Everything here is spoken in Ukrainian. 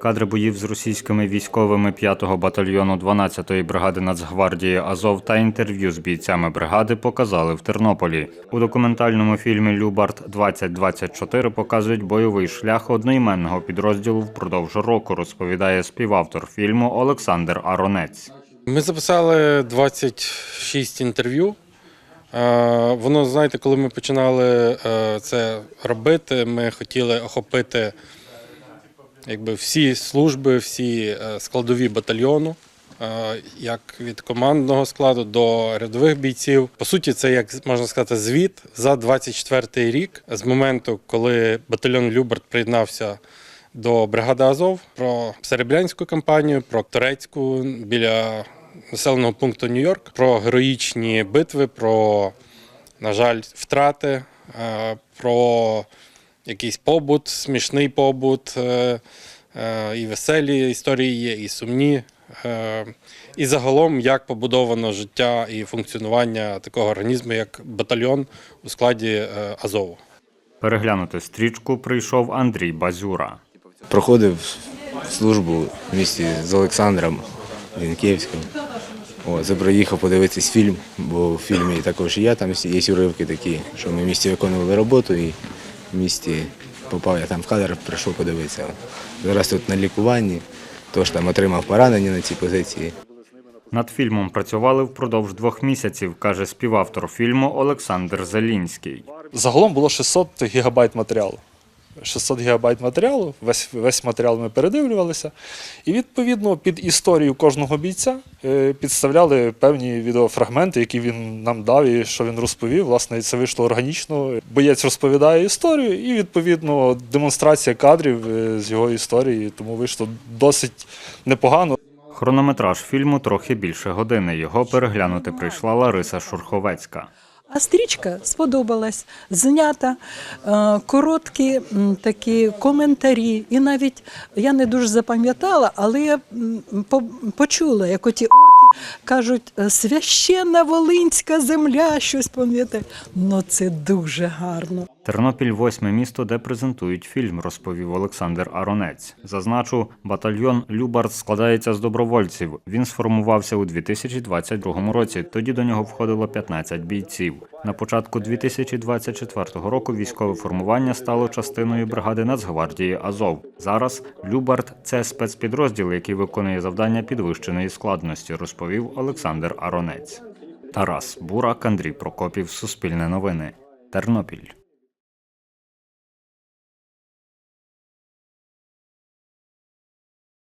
Кадри боїв з російськими військовими 5-го батальйону 12-ї бригади Нацгвардії Азов та інтерв'ю з бійцями бригади показали в Тернополі. У документальному фільмі Любард 2024 показують бойовий шлях одноіменного підрозділу впродовж року, розповідає співавтор фільму Олександр Аронець. Ми записали 26 інтерв'ю. Е, Воно, знаєте, коли ми починали е, це робити, ми хотіли охопити якби, всі служби, всі е, складові батальйону, е, як від командного складу до рядових бійців. По суті, це як можна сказати, звіт за 24-й рік з моменту, коли батальйон Люберт приєднався до бригади Азов про Серебрянську кампанію, про Турецьку біля населеного пункту Нью-Йорк, про героїчні битви, про, на жаль, втрати, е, про якийсь побут, смішний побут, е, е, і веселі історії є, і сумні. Е, І загалом, як побудовано життя і функціонування такого організму, як батальйон у складі е, Азову. Переглянути стрічку прийшов Андрій Базюра. Проходив службу в місті з Олександром Вінківським. О, це приїхав подивитись фільм, бо в фільмі також і я там є уривки такі, що ми в місті виконували роботу і місті попав я там в кадр, прийшов подивитися. Зараз тут на лікуванні, тож там отримав поранення на цій позиції. Над фільмом працювали впродовж двох місяців, каже співавтор фільму Олександр Зелінський. Загалом було 600 гігабайт матеріалу. 600 гігабайт матеріалу, весь, весь матеріал ми передивлювалися. І відповідно під історію кожного бійця е, підставляли певні відеофрагменти, які він нам дав і що він розповів. Власне, це вийшло органічно. Боєць розповідає історію, і відповідно демонстрація кадрів е, з його історії. Тому вийшло досить непогано. Хронометраж фільму трохи більше години. Його переглянути прийшла Лариса Шурховецька. А стрічка сподобалась, знята, е, короткі такі коментарі. І навіть я не дуже запам'ятала, але я по- почула, як оті орки кажуть, «Е, священна волинська земля, щось пам'ятає. Ну це дуже гарно. Тернопіль восьме місто, де презентують фільм, розповів Олександр Аронець. Зазначу, батальйон Любард складається з добровольців. Він сформувався у 2022 році. Тоді до нього входило 15 бійців. На початку 2024 року військове формування стало частиною бригади Нацгвардії Азов. Зараз Любард це спецпідрозділ, який виконує завдання підвищеної складності, розповів Олександр Аронець. Тарас Бурак, Андрій Прокопів, Суспільне новини, Тернопіль.